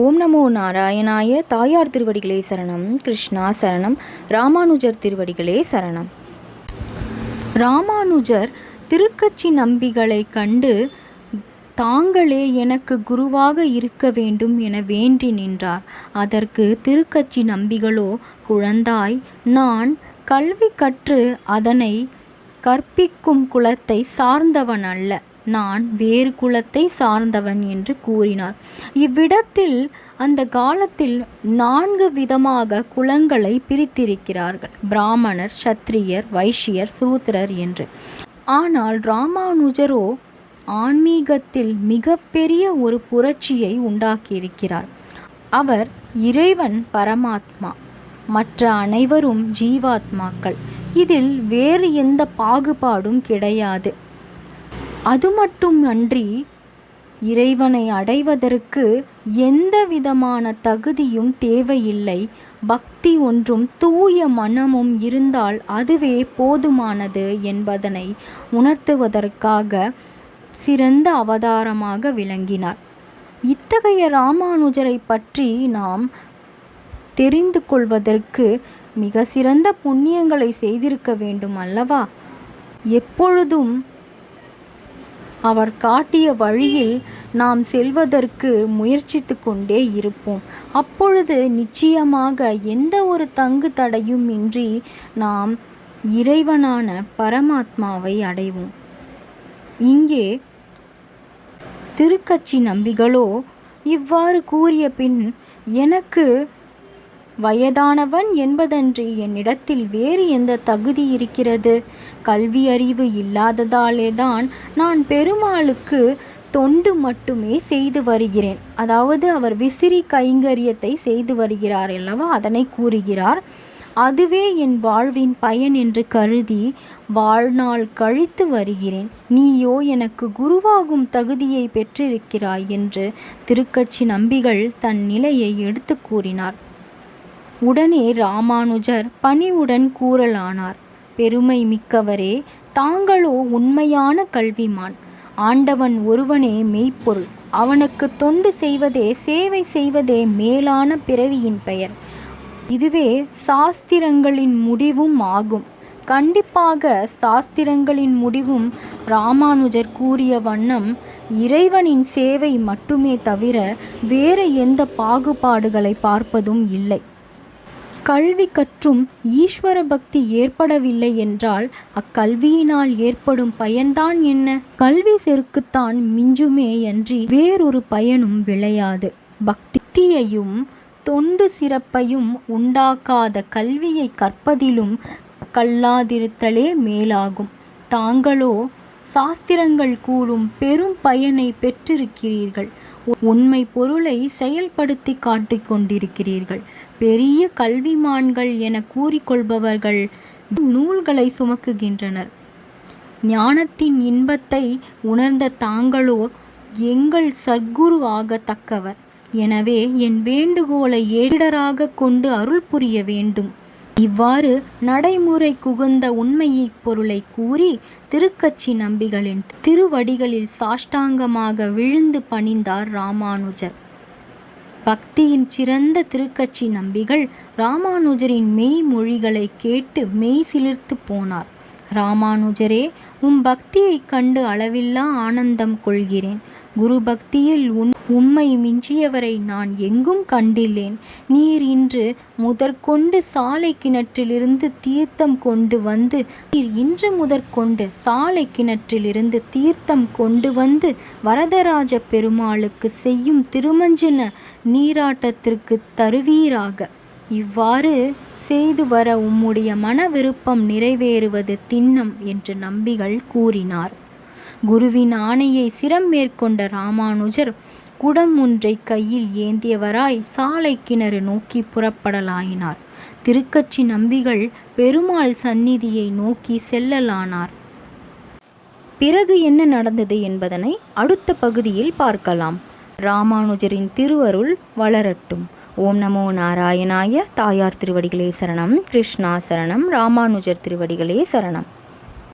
ஓம் நமோ நாராயணாய தாயார் திருவடிகளே சரணம் கிருஷ்ணா சரணம் ராமானுஜர் திருவடிகளே சரணம். ராமானுஜர் திருக்கட்சி நம்பிகளை கண்டு தாங்களே எனக்கு குருவாக இருக்க வேண்டும் என வேண்டி நின்றார். அதற்கு திருக்கட்சி நம்பிகளோ குழந்தாய் நான் கல்வி கற்று அதனை கற்பிக்கும் குலத்தை சார்ந்தவன் அல்ல. நான் வேறு குலத்தை சார்ந்தவன் என்று கூறினார். இவ்விடத்தில் அந்த காலத்தில் நான்கு விதமாக குலங்களை பிரித்திருக்கிறார்கள். பிராமணர் சத்திரியர் வைஷ்யர் சூத்திரர் என்று. ஆனால் ராமானுஜரோ ஆன்மீகத்தில் மிகப்பெரிய ஒரு புரட்சியை உண்டாக்கியிருக்கிறார். அவர் இறைவன் பரமாத்மா மற்ற அனைவரும் ஜீவாத்மாக்கள். இதில் வேறு எந்த பாகுபாடும் கிடையாது. அது மட்டும் அன்றி இறைவனை அடைவதற்கு எந்த விதமான தகுதியும் தேவையில்லை. பக்தி ஒன்றும் தூய மனமும் இருந்தால் அதுவே போதுமானது என்பதனை உணர்த்துவதற்காக சிறந்த அவதாரமாக விளங்கினார். இத்தகைய ராமானுஜரை பற்றி நாம் தெரிந்து கொள்வதற்கு மிக சிறந்த புண்ணியங்களை செய்திருக்க வேண்டும் அல்லவா? எப்பொழுதும் அவர் காட்டிய வழியில் நாம் செல்வதற்கு முயற்சித்து கொண்டே இருப்போம். அப்பொழுது நிச்சயமாக எந்த ஒரு தங்கு தடையும் இன்றி நாம் இறைவனான பரமாத்மாவை அடைவோம். இங்கே திருக்கட்சி நம்பிகளோ இவ்வாறு கூறிய பின் எனக்கு வயதானவன் என்பதன்றி என்னிடத்தில் வேறு எந்த தகுதி இருக்கிறது? கல்வி அறிவு இல்லாததாலே தான் நான் பெருமாளுக்கு தொண்டு மட்டுமே செய்து வருகிறேன். அதாவது அவர் விசிறி கைங்கரியத்தை செய்து வருகிறார் அல்லவா? அதனை கூறுகிறார் அதுவே என் வாழ்வின் பயன் என்று கருதி வாழ்நாள் கழித்து வருகிறேன். நீயோ எனக்கு குருவாகும் தகுதியை பெற்றிருக்கிறாய் என்று திருக்கட்சி நம்பிகள் தன் நிலையை எடுத்து கூறினார். உடனே ராமானுஜர் பணிவுடன் கூறலானார். பெருமை மிக்கவரே தாங்களோ உண்மையான கல்விமான். ஆண்டவன் ஒருவனே மெய்ப்பொருள். அவனுக்கு தொண்டு செய்வதே சேவை செய்வதே மேலான பிறவியின் பெயர். இதுவே சாஸ்திரங்களின் முடிவும் ஆகும். கண்டிப்பாக சாஸ்திரங்களின் முடிவும் ராமானுஜர் கூறிய வண்ணம் இறைவனின் சேவை மட்டுமே தவிர வேறு எந்த பாகுபாடுகளை பார்ப்பதும் இல்லை. கல்வி கற்றும் ஈஸ்வர பக்தி ஏற்படவில்லை என்றால் அக்கல்வியினால் ஏற்படும் பயன்தான் என்ன? கல்வி செருக்குத்தான் மிஞ்சுமே அன்றி வேறொரு பயனும் விளையாது. பக்தியையும் தொண்டு சிறப்பையும் உண்டாக்காத கல்வியை கற்பதிலும் கல்லாதிருத்தலே மேலாகும். தாங்களோ சாஸ்திரங்கள் கூறும் பெரும் பயனை பெற்றிருக்கிறீர்கள். உண்மை பொருளை செயல்படுத்தி காட்டிக் கொண்டிருக்கிறீர்கள். பெரிய கல்விமான்கள் என கூறிக்கொள்பவர்கள் நூல்களை சுமக்குகின்றனர். ஞானத்தின் இன்பத்தை உணர்ந்த தாங்களோ எங்கள் சர்க்குரு ஆகத்தக்கவர். எனவே என் வேண்டுகோளை ஏடராக கொண்டு அருள் புரிய வேண்டும். இவ்வாறு நடைமுறை குகுந்த உண்மையை பொருளை கூறி திருக்கட்சி நம்பிகளின் திருவடிகளில் சாஷ்டாங்கமாக விழுந்து பணிந்தார் ராமானுஜர். பக்தியின் சிறந்த திருக்கட்சி நம்பிகள் ராமானுஜரின் மெய் மொழிகளை கேட்டு மெய் சிலிர்த்து போனார். ராமானுஜரே உம் பக்தியைக் கண்டு அளவில்லா ஆனந்தம் கொள்கிறேன். குரு பக்தியில் உன் உம்மை மிஞ்சியவரை நான் எங்கும் கண்டில்லேன். நீர் இன்று முதற்கொண்டு சாலை கிணற்றிலிருந்து தீர்த்தம் கொண்டு வந்து நீர் இன்று முதற்கொண்டு சாலை கிணற்றிலிருந்து தீர்த்தம் கொண்டு வந்து வரதராஜ பெருமாளுக்கு செய்யும் திருமஞ்சன நீராட்டத்திற்கு தருவீராக. இவ்வாறு செய்து வர உம்முடைய மன விருப்பம் நிறைவேறுவது திண்ணம் என்று நம்பிகள் கூறினார். குருவின் ஆணையை சிரம் மேற்கொண்ட ராமானுஜர் குடம் ஒன்றை கையில் ஏந்தியவராய் சாலை கிணறு நோக்கி புறப்படலாயினார். திருக்கட்சி நம்பிகள் பெருமாள் சந்நிதியை நோக்கி செல்லலானார். பிறகு என்ன நடந்தது என்பதனை அடுத்த பகுதியில் பார்க்கலாம். ராமானுஜரின் திருவருள் வளரட்டும். ஓம் நமோ நாராயணாய தாயார் திருவடிகளே சரணம் கிருஷ்ணா சரணம் ராமானுஜர் திருவடிகளே சரணம்.